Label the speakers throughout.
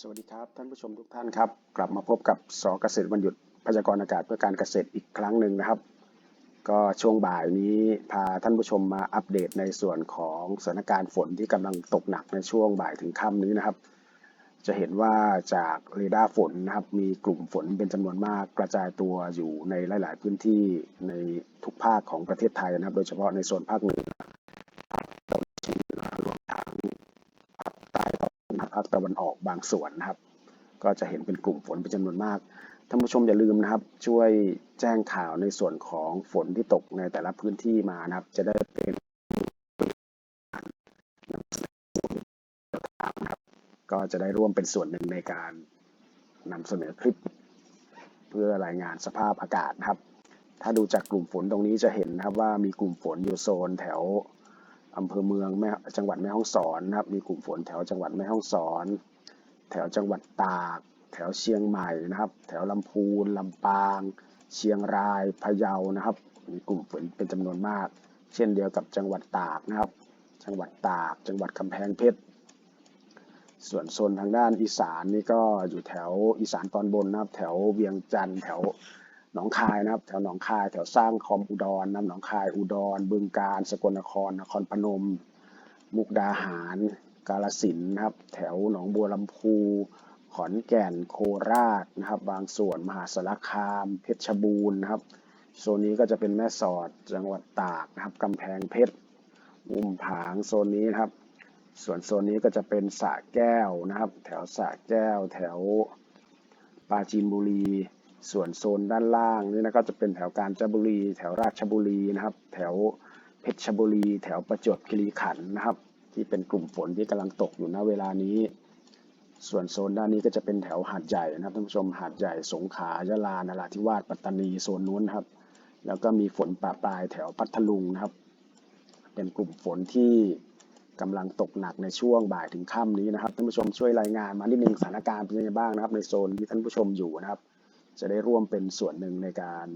Speaker 1: สวัสดีครับท่านผู้ชมทุกท่านครับ กลับมาพบกับสเกษตรวันหยุดพยากรณ์อากาศเพื่อการเกษตรอีกครั้งหนึ่งนะครับ ก็ช่วงบ่ายนี้พาท่านผู้ชมมาอัปเดตในส่วนของสถานการณ์ฝนที่กำลังตกหนักในช่วงบ่ายถึงค่ำนี้นะครับ จะเห็นว่าจากเรดาร์ฝนนะครับมีกลุ่มฝนเป็นจำนวนมากกระจายตัวอยู่ในหลาย ๆ พื้นที่ในทุกภาคของประเทศไทยนะครับ โดยเฉพาะในโซนภาคเหนือ ต้ภาคตะวันออกบางส่วนนะครับ ก็จะเห็นเป็นกลุ่มฝนเป็นจำนวนมากท่านผู้ชมอย่าลืมนะครับ ช่วยแจ้งข่าวในส่วนของฝนที่ตกในแต่ละพื้นที่มานะครับ จะได้เป็นก็จะได้ร่วมเป็นส่วนหนึ่งในการนำเสนอคลิป เพื่อรายงานสภาพอากาศนะครับ ถ้าดูจากกลุ่มฝนตรงนี้จะเห็นนะครับว่ามีกลุ่มฝนอยู่โซนแถว อำเภอเมืองแม่จังหวัดแม่ฮ่องสอนนะครับมีกลุ่มฝนแถวจังหวัดแม่ฮ่องสอน แถวจังหวัดตาก แถวเชียงใหม่นะครับ แถวลำพูนลำปาง เชียงรายพะเยานะครับ มีกลุ่มฝนเป็นจำนวนมาก เช่นเดียวกับจังหวัดตากนะครับ จังหวัดตาก จังหวัดกำแพงเพชรส่วนโซนทางด้านอีสานนี่ก็อยู่แถวอีสานตอนบนนะครับ แถวเวียงจันทร์แถว หนองคายนะครับ แถวหนองคายแถวสร้างคอมอุดรน้ำหนองคายอุดร บึงกาฬสกลนคร นครพนม มุกดาหาร กาลสินนะครับ แถวหนองบัวลำพู ขอนแก่นโคราชนะครับ บางส่วนมหาสารคาม เพชรบูรณ์นะครับโซนนี้ก็จะเป็นแม่สอดจังหวัดตากนะครับกำแพงเพชรอุ้มผางโซนนี้นะครับ ส่วนโซนนี้ก็จะเป็นสระแก้วนะครับ แถวสระแก้ว แถวปราจีนบุรี ส่วนโซนด้านล่างนี่นะก็จะเป็นแถวกาญจนบุรี แถวราชบุรีนะครับ แถวเพชรบุรี แถวประจวบคีรีขันธ์นะครับ ที่เป็นกลุ่มฝนที่กำลังตกอยู่ณเวลานี้ ส่วนโซนด้านนี้ก็จะเป็นแถวหาดใหญ่นะครับท่านผู้ชมหาดใหญ่สงขลายะลานราธิวาสปัตตานีโซนนู้นครับ แล้วก็มีฝนปะปลายแถวพัทลุงนะครับ เป็นกลุ่มฝนที่กำลังตกหนักในช่วงบ่ายถึงค่ำนี้นะครับท่านผู้ชมช่วยรายงานมานิดนึงสถานการณ์เป็นยังไงบ้างนะครับ ในโซนที่ท่านผู้ชมอยู่นะครับ จะได้ร่วมเป็นส่วนหนึ่งในการ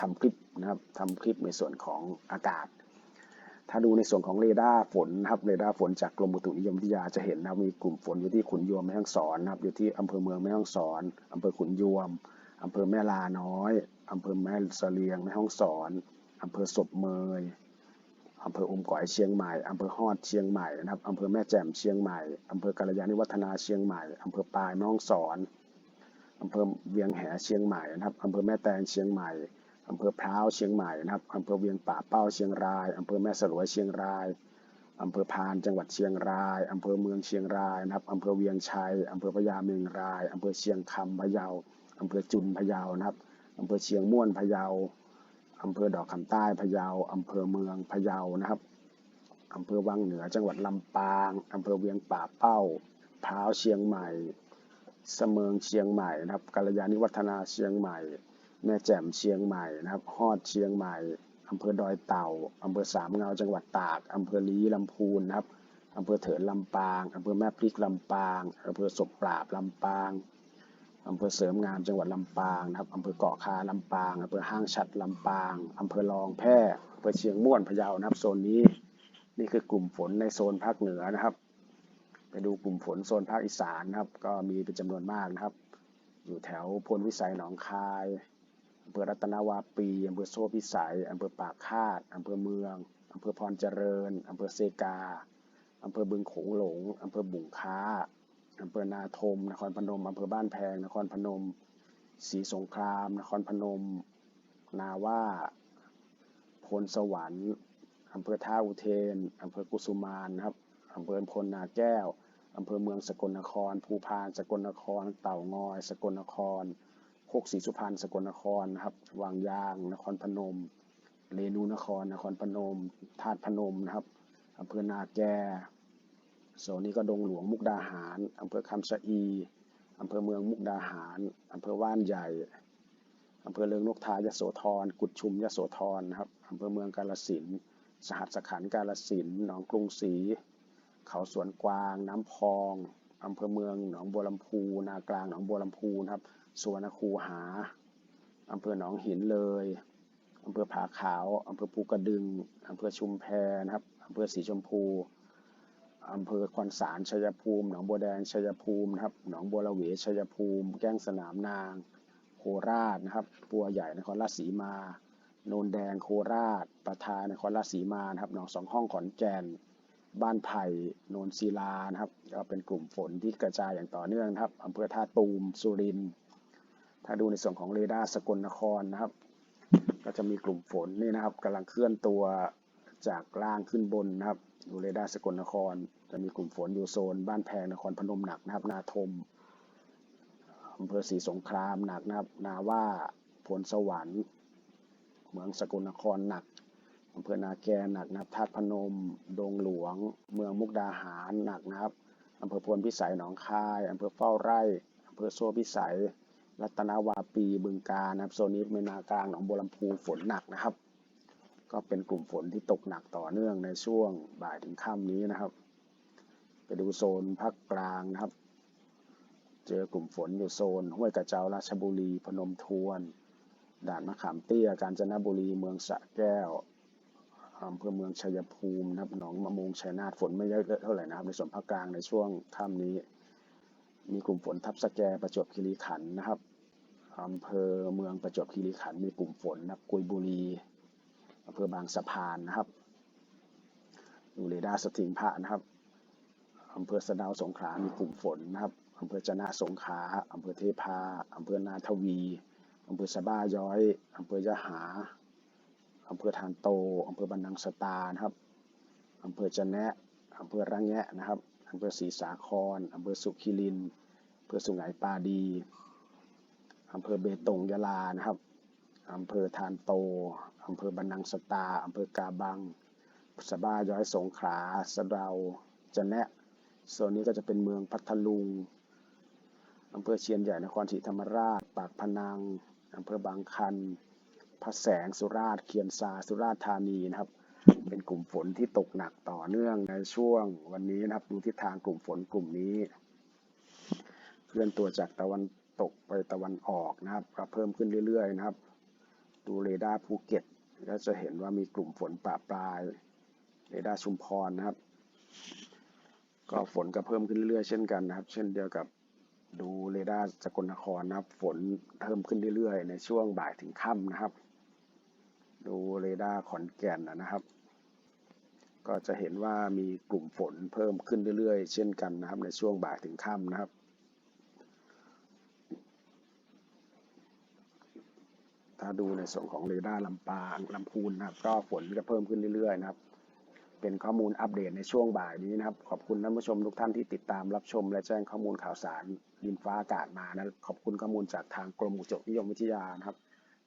Speaker 1: ทำคลิปนะครับทำคลิปในส่วนของอากาศ ถ้าดูในส่วนของเรดาร์ฝนนะครับเรดาร์ฝนจากกรมอุตุนิยมวิทยาจะเห็นนะมีกลุ่มฝนอยู่ที่ขุนยวมแม่ฮ่องสอนนะครับอยู่ที่อำเภอเมืองแม่ฮ่องสอนอำเภอขุนยวมอำเภอแม่ลาน้อยอำเภอแม่เสลียงแม่ฮ่องสอนอำเภอศพเมยอำเภออมก๋อยเชียงใหม่อำเภอฮอดเชียงใหม่นะครับอำเภอแม่แจ่มเชียงใหม่อำเภอกาลยาณิวัฒนาเชียงใหม่อำเภอปายแม่ฮ่องสอน เภอเวียงแหเชียงใหม่นะครับอำเภอแม่แตงเชียงใหม่อำเภอพร้าวเชียงใหม่นะครับอำเภอเวียงป่าเป้าเชียงรายอำเภอแม่สลวยเชียงรายอำเภอพานจังหวัดเชียงรายอำเภอเมืองเชียงรายนะครับอำเภอเวียงชัยอำเภอพญาเมงรายอำเภอเชียงคำพะเยาอำเภอจุนพะเยานะครับอำเภอเชียงม่วนพะเยาอำเภอดอกคำใต้พะเยาอำเภอเมืองพะเยานะครับอำเภอวังเหนือจังหวัดลำปางอำเภอเวียงป่าเป้าพร้าวเชียงใหม่ เสมิงเชียงใหม่นะครับกาลยาณิวัฒนาเชียงใหม่ แม่แจ่มเชียงใหม่นะครับฮอดเชียงใหม่อำเภอดอยเต่าอำเภอสามเงาจังหวัดตากอำเภอลี้ลำพูนนะครับอำเภอเถินลำปางอำเภอแม่พริกลำปางอำเภอศพปราบลำปางอำเภอเสริมงามจังหวัดลำปางนะครับอำเภอเกาะคาลำปางอำเภอห้างฉัดลำปางอำเภอรองแพร่อำเภอเชียงม่วนพะเยานะครับโซนนี้ นี่คือกลุ่มฝนในโซนภาคเหนือนะครับ ไปดูกลุ่มฝนโซนภาคอีสานนะครับ ก็มีเป็นจำนวนมากนะครับ อยู่แถวพลวิสัยหนองคายอำเภอรัตนวาปีอำเภอโซ่พิสัยอำเภอปากคาดอำเภอเมืองอำเภอพรเจริญอำเภอเซกาอำเภอบึงโขงหลงอำเภอบุ่งค้าอำเภอนาทม นครพนมอำเภอบ้านแพง นครพนมศรีสงคราม นครพนม นาว่าพลสวรรค์อำเภอท่าอุเทนอำเภอกุสุมานนะครับ อำเภอพลนาแก้วอำเภอเมืองสกลนคร ภูพานสกลนคร เต่างอย สกลนครโคกศรีสุพรรณสกลนครนะครับวังยาง นครพนม เรนูนคร นครพนมธาตุพนมนะครับอำเภอนาแกโซนนี้ก็ดงหลวงมุกดาหารอำเภอคำชะอีอำเภอเมืองมุกดาหารอำเภอว่านใหญ่อำเภอเลืองนกทายโสธร กุดชุมยโสธรนะครับอำเภอเมืองกาฬสินสหัสขันกาฬสินหนองกรุงศรี เขาสวนกวาง น้ำพองอำเภอเมืองหนองบัวลำพูนากลางหนองบัวลำพูนะครับสวรรณคูหาอำเภอหนองหินเลยอำเภอผาขาวอำเภอภูกระดึงอำเภอชุมแพนะครับอำเภอสีชมพูอำเภอคอนสารชัยภูมิ หนองบัวแดงชัยภูมินะครับ หนองบัวระเวชัยภูมิ แก้งสนามนาง โคราชนะครับปัวใหญ่นครราชสีมา โนนแดงโคราช ประทานนครราชสีมานะครับ หนองสองห้องขอนแก่น บ้านไผ่โนนศิลานะครับก็เป็นกลุ่มฝนที่กระจายอย่างต่อเนื่องนะครับอำเภอท่าตูมสุรินถ้าดูในส่วนของเรดาร์สกลนครนะครับ ก็จะมีกลุ่มฝนนี่นะครับกำลังเคลื่อนตัวจากล่างขึ้นบนนะครับ ดูเรดาร์สกลนคร จะมีกลุ่มฝนอยู่โซน บ้านแพงนครพนมหนักนะครับ นาทมอำเภอศรีสงครามหนักนะครับ นาว่าพลสวรรค์ เมืองสกลนครหนัก อำเภอนาแกหนักนะครับธาตุพนม ดงหลวง เมืองมุกดาหารหนักนะครับอำเภอพลพิสัยหนองคายอำเภอเฝ้าไร่อำเภอโซ่พิสัย รัตนาวาปีบึงกาฬนะครับโซนนี้เป็นนากลางหนองบัวลำพูฝนหนักนะครับ ก็เป็นกลุ่มฝนที่ตกหนักต่อเนื่องในช่วงบ่ายถึงค่ำนี้นะครับ ไปดูโซนภาคกลางนะครับ เจอกลุ่มฝนอยู่โซนห้วยกระเจ้าราชบุรีพนมทวน ด่านมะขามเตี้ยกาญจนบุรีเมืองสะแก้ว อำเภอเมืองชัยภูมินะครับหนองมะมงชัยนาทฝนไม่เยอะเท่าไหร่นะครับ ในส่วนภาคกลางในช่วงค่ำนี้ มีกลุ่มฝนทับสแกประจวบคีรีขันธ์นะครับอำเภอเมืองประจวบคีรีขันธ์มีกลุ่มฝนนะครุยบุรีอำเภอบางสะพานนะครับดูเรดาร์สถิงพระนะครับอำเภอสะดาวสงขลา มีกลุ่มฝนนะครับอำเภอจนะสงขลาอำเภอเทพาอำเภอนาทวีอำเภอสะบ้าย้อยอำเภอยะหา ภอทานโตอำเภอบันนังสตานะครับอำเภอจะแนะอำเภอระแงะนะครับอำเภอศรีสาครอำเภอสุขิรินอำเภอสุไหงปาดีอำเภอเบตงยะลานะครับอำเภอทานโตอำเภอบันนังสตาอำเภอกาบังสะบ้าย้อยสงขลาสะเดาจะแนะโซนนี้ก็จะเป็นเมืองพัทลุงอำเภอเชียนใหญ่นครศรีธรรมราช ปากพนังอำเภอบางคัน พระแสงสุราษฎร์เคียนซาสุราษฎร์ธานีนะครับ เป็นกลุ่มฝนที่ตกหนักต่อเนื่องในช่วงวันนี้นะครับ ดูทิศทางกลุ่มฝนกลุ่มนี้เคลื่อนตัวจากตะวันตกไปตะวันออกนะครับก็เพิ่มขึ้นเรื่อยๆ นะครับ ดูเรดาร์ภูเก็ตก็จะเห็นว่ามีกลุ่มฝนปะปลายเรดาร์ชุมพรนะครับ ก็ฝนก็เพิ่มขึ้นเรื่อยๆ เช่นกันนะครับ เช่นเดียวกับดูเรดาร์สกลนครนะครับ ฝนเพิ่มขึ้นเรื่อยๆ ในช่วงบ่ายถึงค่ำนะครับ ดูเรดาร์ขอนแก่นนะครับ ก็จะเห็นว่ามีกลุ่มฝนเพิ่มขึ้นเรื่อยๆ เช่นกันนะครับ ในช่วงบ่ายถึงค่ำนะครับ ถ้าดูในส่วนของเรดาร์ลำปางลำพูนนะครับ ก็ฝนจะเพิ่มขึ้นเรื่อยๆนะครับ เป็นข้อมูลอัปเดตในช่วงบ่ายนี้นะครับ ขอบคุณท่านผู้ชมทุกท่านที่ติดตามรับชม และแจ้งข้อมูลข่าวสารดินฟ้าอากาศมานะขอบคุณข้อมูลจากทางกรมอุตุนิยมวิทยานะครับ